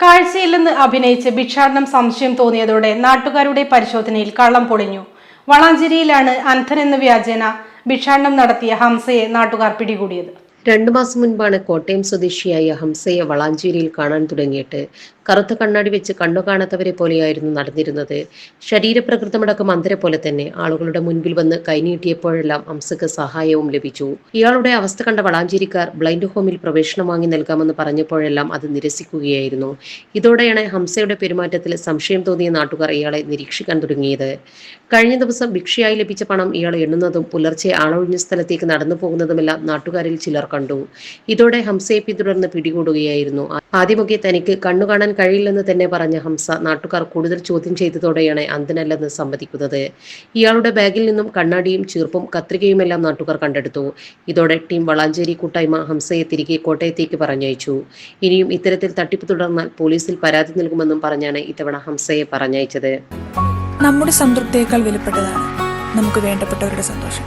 കാഴ്ചയില്ലെന്ന് അഭിനയിച്ച് ഭിക്ഷാടനം സംശയം തോന്നിയതോടെ നാട്ടുകാരുടെ പരിശോധനയിൽ കള്ളം പൊളിഞ്ഞു. വളാഞ്ചേരിയിലാണ് എന്ന വ്യാജേന ഭിക്ഷാടനം നടത്തിയ ഹംസയെ നാട്ടുകാർ പിടികൂടിയത്. രണ്ടു മാസം മുൻപാണ് കോട്ടയം സ്വദേശിയായ ഹംസയെ വളാഞ്ചേരിയിൽ കാണാൻ തുടങ്ങിയിട്ട് കറുത്ത കണ്ണാടി വെച്ച് കണ്ണു കാണാത്തവരെ പോലെയായിരുന്നു നടന്നിരുന്നത്. ശരീരപ്രകൃതമടക്കം അന്തരെ പോലെ തന്നെ ആളുകളുടെ മുൻപിൽ വന്ന് കൈനീട്ടിയപ്പോഴെല്ലാം ഹംസക്ക് സഹായവും ലഭിച്ചു. ഇയാളുടെ അവസ്ഥ കണ്ട വളാഞ്ചേരിക്കാർ ബ്ലൈൻഡ് ഹോമിൽ പ്രവേശനം വാങ്ങി നൽകാമെന്ന് പറഞ്ഞപ്പോഴെല്ലാം അത് നിരസിക്കുകയായിരുന്നു. ഇതോടെയാണ് ഹംസയുടെ പെരുമാറ്റത്തിൽ സംശയം തോന്നിയ നാട്ടുകാർ ഇയാളെ നിരീക്ഷിക്കാൻ തുടങ്ങിയത്. കഴിഞ്ഞ ദിവസം ഭിക്ഷയായി ലഭിച്ച പണം ഇയാൾ എണ്ണുന്നതും പുലർച്ചെ ആളൊഴിഞ്ഞ സ്ഥലത്തേക്ക് നടന്നു പോകുന്നതുമെല്ലാം നാട്ടുകാരിൽ ചിലർ കണ്ടു. ഇതോടെ ഹംസയെ പിന്തുടർന്ന് പിടികൂടുകയായിരുന്നു. ആദ്യമൊക്കെ തനിക്ക് കണ്ണു കാണാൻ കഴിയില്ലെന്ന് തന്നെ പറഞ്ഞ ഹംസ നാട്ടുകാർ കൂടുതൽ ചോദ്യം ചെയ്തതോടെയാണ് അന്ധനല്ലെന്ന് സമ്മതിക്കുന്നത്. ഇയാളുടെ ബാഗിൽ നിന്നും കണ്ണാടിയും ചീർപ്പും കത്രികയുമെല്ലാം നാട്ടുകാർ കണ്ടെടുത്തു. ഇതോടെ ടീം വളാഞ്ചേരി കൂട്ടായ്മ ഹംസയെ തിരികെ കോട്ടയത്തേക്ക് പറഞ്ഞയച്ചു. ഇനിയും ഇത്തരത്തിൽ തട്ടിപ്പ് തുടർന്നാൽ പോലീസിൽ പരാതി നൽകുമെന്നും പറഞ്ഞാണ് ഇത്തവണ ഹംസയെ പറഞ്ഞയച്ചത്. നമ്മുടെ സംതൃപ്തിയേക്കാൾ വിലപ്പെട്ടതാണ്. നമുക്ക് വേണ്ടപ്പെട്ടവരുടെ സന്തോഷം.